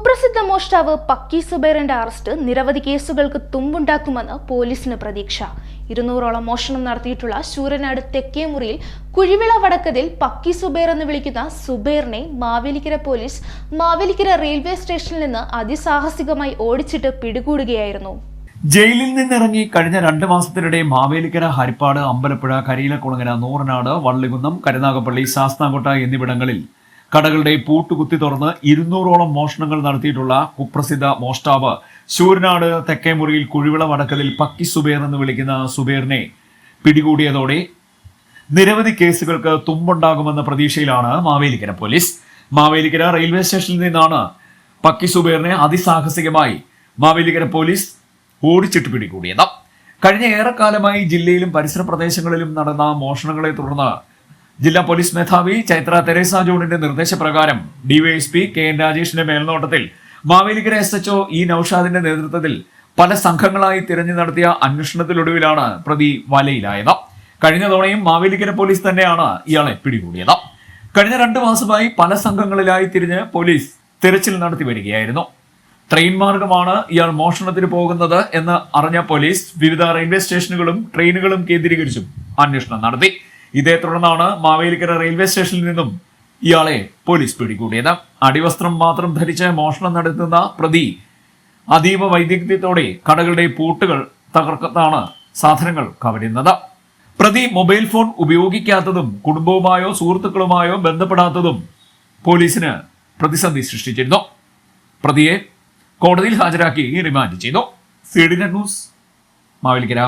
കുപ്രസിദ്ധ മോഷ്ടാവ് പക്കി സുബൈറിന്റെ അറസ്റ്റ് നിരവധി കേസുകൾക്ക് തുമ്പുണ്ടാക്കുമെന്ന് പോലീസിന് പ്രതീക്ഷ. ഇരുന്നൂറോളം മോഷണം നടത്തിയിട്ടുള്ള ശൂരനാട് തെക്കേമുറിയിൽ കുഴിവിള വടക്കതിൽ പക്കി സുബൈർ എന്ന് വിളിക്കുന്ന സുബൈറിനെ മാവേലിക്കര പോലീസ് മാവേലിക്കര റെയിൽവേ സ്റ്റേഷനിൽ നിന്ന് അതിസാഹസികമായി ഓടിച്ചിട്ട് പിടികൂടുകയായിരുന്നു. ജയിലിൽ നിന്നിറങ്ങി കഴിഞ്ഞ രണ്ട് മാസത്തിനിടെ മാവേലിക്കര ഹരിപ്പാട് അമ്പലപ്പുഴ കരിയിലക്കുളങ്ങര നൂറനാട് വള്ളികുന്നം കരുനാഗപ്പള്ളി ശാസ്താംകോട്ട എന്നിവിടങ്ങളിൽ കടകളുടെ പൂട്ടുകുത്തി തുറന്ന് ഇരുന്നൂറോളം മോഷണങ്ങൾ നടത്തിയിട്ടുള്ള കുപ്രസിദ്ധ മോഷ്ടാവ് ശൂരനാട് തെക്കേമുറിയിൽ കുഴിവിള വടക്കതിൽ പക്കി സുബേർ എന്ന് വിളിക്കുന്ന സുബേറിനെ പിടികൂടിയതോടെ നിരവധി കേസുകൾക്ക് തുമ്പുണ്ടാകുമെന്ന പ്രതീക്ഷയിലാണ് മാവേലിക്കര പോലീസ്. മാവേലിക്കര റെയിൽവേ സ്റ്റേഷനിൽ നിന്നാണ് പക്കി സുബേറിനെ അതിസാഹസികമായി മാവേലിക്കര പോലീസ് ഓടിച്ചിട്ട് പിടികൂടിയത്. കഴിഞ്ഞ ഏറെക്കാലമായി ജില്ലയിലും പരിസര പ്രദേശങ്ങളിലും നടന്ന മോഷണങ്ങളെ തുടർന്ന് ജില്ലാ പോലീസ് മേധാവി ചൈത്ര തെരേസ ജോണിന്റെ നിർദ്ദേശപ്രകാരം ഡിവൈഎസ്പി കെ എൻ രാജേഷിന്റെ മേൽനോട്ടത്തിൽ മാവേലിക്കര എസ് എച്ച്ഒ ഇ നൌഷാദിന്റെ നേതൃത്വത്തിൽ പല സംഘങ്ങളായി തിരഞ്ഞു നടത്തിയ അന്വേഷണത്തിലൊടുവിലാണ് പ്രതി വലയിലായത്. കഴിഞ്ഞ തവണയും മാവേലിക്കര പോലീസ് തന്നെയാണ് ഇയാളെ പിടികൂടിയത്. കഴിഞ്ഞ രണ്ടു മാസമായി പല സംഘങ്ങളിലായി തിരിഞ്ഞ് പോലീസ് തിരച്ചിൽ നടത്തി വരികയായിരുന്നു. ട്രെയിൻ മാർഗമാണ് ഇയാൾ മോഷണത്തിന് പോകുന്നത് എന്ന് അറിഞ്ഞ പോലീസ് വിവിധ റെയിൽവേ സ്റ്റേഷനുകളും ട്രെയിനുകളും കേന്ദ്രീകരിച്ചും അന്വേഷണം നടത്തി. ഇതേ തുടർന്നാണ് മാവേലിക്കര റെയിൽവേ സ്റ്റേഷനിൽ നിന്നും ഇയാളെ പോലീസ് പിടികൂടിയത്. അടിവസ്ത്രം മാത്രം ധരിച്ച് മോഷണം നടത്തുന്ന പ്രതി അതീവ വൈദഗ്ധ്യത്തോടെ കടകളുടെ പൂട്ടുകൾ തകർക്കത്താണ് സാധനങ്ങൾ കവരുന്നത്. പ്രതി മൊബൈൽ ഫോൺ ഉപയോഗിക്കാത്തതും കുടുംബവുമായോ സുഹൃത്തുക്കളുമായോ ബന്ധപ്പെടാത്തതും പോലീസിന് പ്രതിസന്ധി സൃഷ്ടിച്ചിരുന്നു. പ്രതിയെ കോടതിയിൽ ഹാജരാക്കി റിമാൻഡ് ചെയ്തു. C D news Mavelikkara.